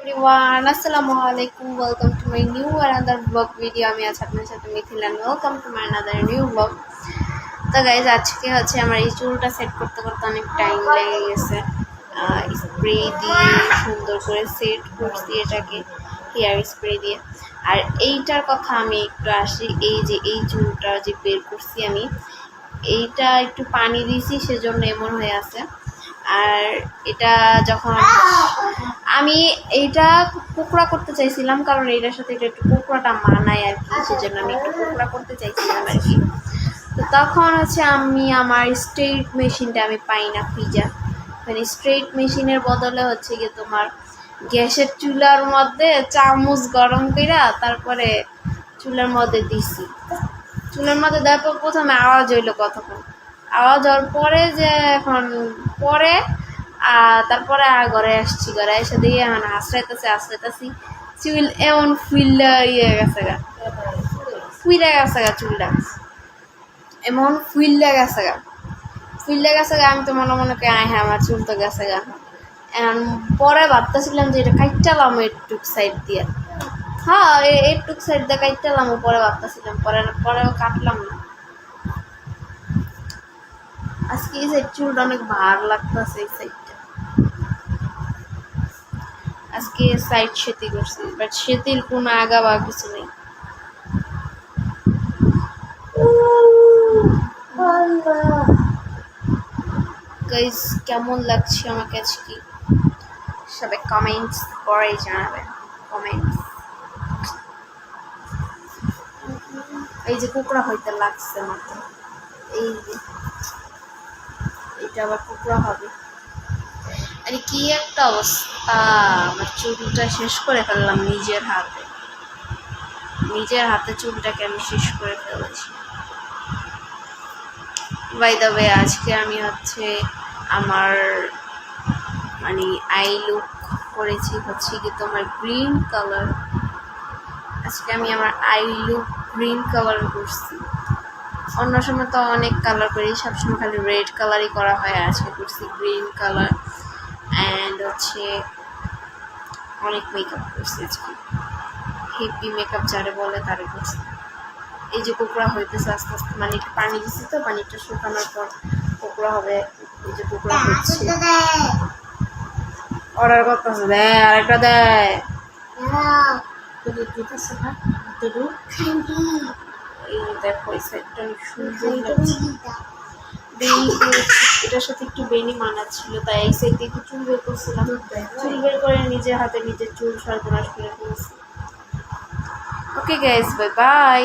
everyone. আসসালামু আলাইকুম welcome to my new another blog video আমি আছি আপনার সাথে Mithil and welcome to my another new blog তো গাইজ আজকে হচ্ছে আমার এই চুলটা সেট করতে করতে অনেক টাইম লেগে গেছে। স্প্রে দিয়ে সুন্দর করে সেট করছি এটাকে হেয়ার স্প্রে দিয়ে। আর এইটার কথা আমি একটু আসি, এই যে এই চুলটা যে বের করছি আমি, এইটা একটু পানি দিয়েছি, সেজন্য এমন হয়ে আছে। আর এটা যখন আমি এইটা কুকড়া করতে চাইছিলাম, কারণ এইটার সাথে এটা একটু কুকড়াটা মানায় আর কি, সেজন্য আমি একটু কুকড়া করতে চাইছিলাম আর কি। তো তখন হচ্ছে আমি আমার স্ট্রেট মেশিনটা আমি পাই না পিজা মানে স্ট্রেট মেশিনের বদলে হচ্ছে গিয়ে তোমার গ্যাসের চুলার মধ্যে চামচ গরম কইরা তারপরে চুলার মধ্যে দিছি। চুলের মধ্যে দেওয়ার পর প্রথমে আওয়াজ হইল কতক্ষণ? আওয়াজ হওয়ার পরে যে এখন, পরে তারপরে ঘরে আসছি, ঘরে এসে দিয়ে এখন আশ্রাইতেছি আশ্রাইতেছি চুল এমন ফুইল্লা ইয়ে গেছে গা। ফুইলা গেছে গা চুলটা। এমন ফুইল্লা গেছে গা। ফুইল্লা গেছে গা, আমি তো মনে মনে করি আয় হ্যাঁ আমার চুল তো গেছে গা। পরে ভাবতেছিলাম যে এটা কাইটালাম একটুক সাইড দিয়ে। হ্যাঁ একটুক সাইড দিয়ে কাইটালাম পরে ভাবতেছিলাম, পরে পরে কাটলাম না। আজকে এই সাইড চুলটা অনেক ভার লাগতেছে, এই সাইডটা আজকে সাইড সেতি করছি বাট সেতির কোনো আগা বা কিছু নেই। গাইজ কেমন লাগছে আমাকে আজকে? সবাই কমেন্টস করে জানাবেন কমেন্টস এই যে কুকুরা হইতে লাগছে মাত্র এই এটা আবার টুকরা হবে। আরে কি একটা অবস্থা, আমার চুলটা শেষ করে ফেললাম নিজের হাতে। নিজের হাতে চুলটাকে আমি শেষ করে ফেলেছি। বাই দ্য ওয়ে আজকে আমি হচ্ছে আমার মানে আই লুক করেছি হচ্ছে কি তোমার গ্রিন কালার আজকে আমি আমার আই লুক গ্রিন কালার করছি। অন্য সময় তো অনেক কালার করি, সবসময় খালি রেড কালারই করা হয়, আজকে করছি গ্রিন কালার অ্যান্ড হচ্ছে অনেক মেকআপ করছি হেভি মেকআপ যারে বলে তারে করছি। এই যে কুকুরা হইতেছে আস্তে আস্তে মানে একটু পানি দিচ্ছি তো পানিটা শুকানোর পর কুকুরা হবে এই যে কুকুরা হচ্ছে। অর্ডার করতেছে দেয় আরেকটা দেয় দিতেছে না এই দেখো এই সাইডটা অনেক সুন্দর লাগছে। বেনি এটার সাথে একটু বেনি মানাচ্ছিল, তাই এই সাইড একটু চুল বের করছিলাম। চুল বের করে নিজের হাতে নিজের চুল সর্বনাশ করে ফেলেছি। ওকে গ্যাস বাই বাই